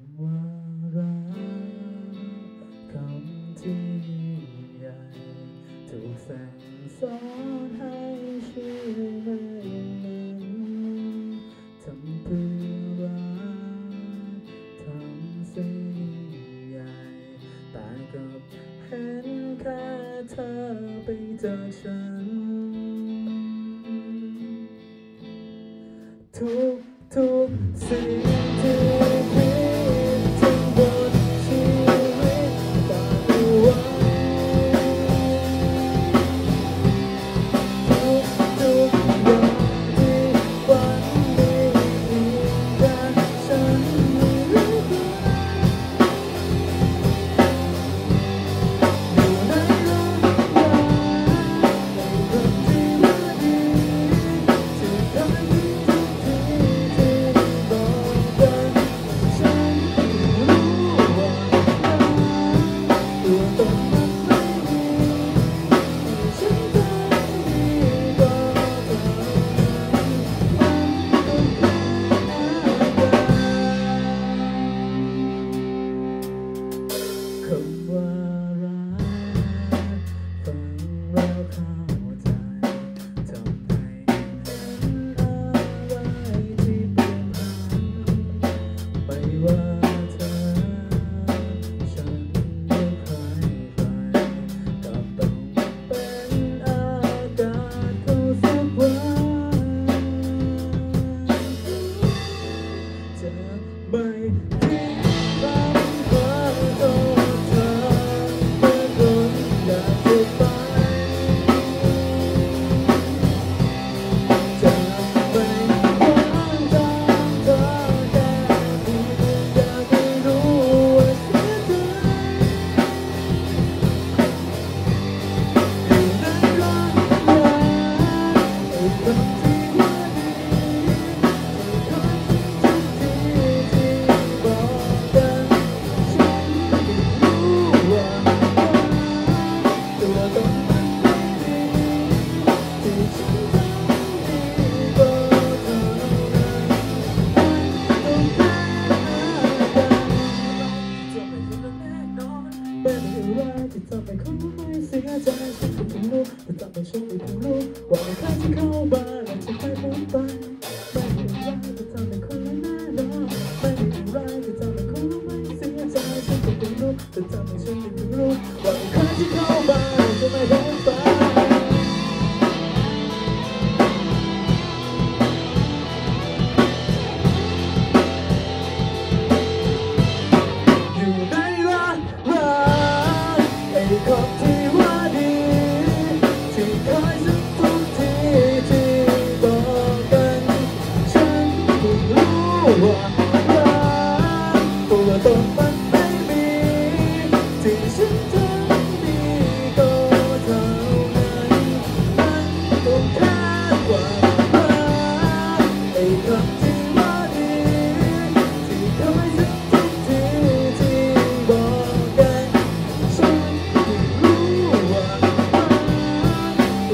ำว่ารักคำที่ใหญ่ถูกแสงสอนให้ชื่อไม่มันทำเพื่อรักทำสิ่งใหญ่แต่กับเห็นแค่เธอไปจากฉัน ทุกทุกสิ่งที่ Bye. Oh,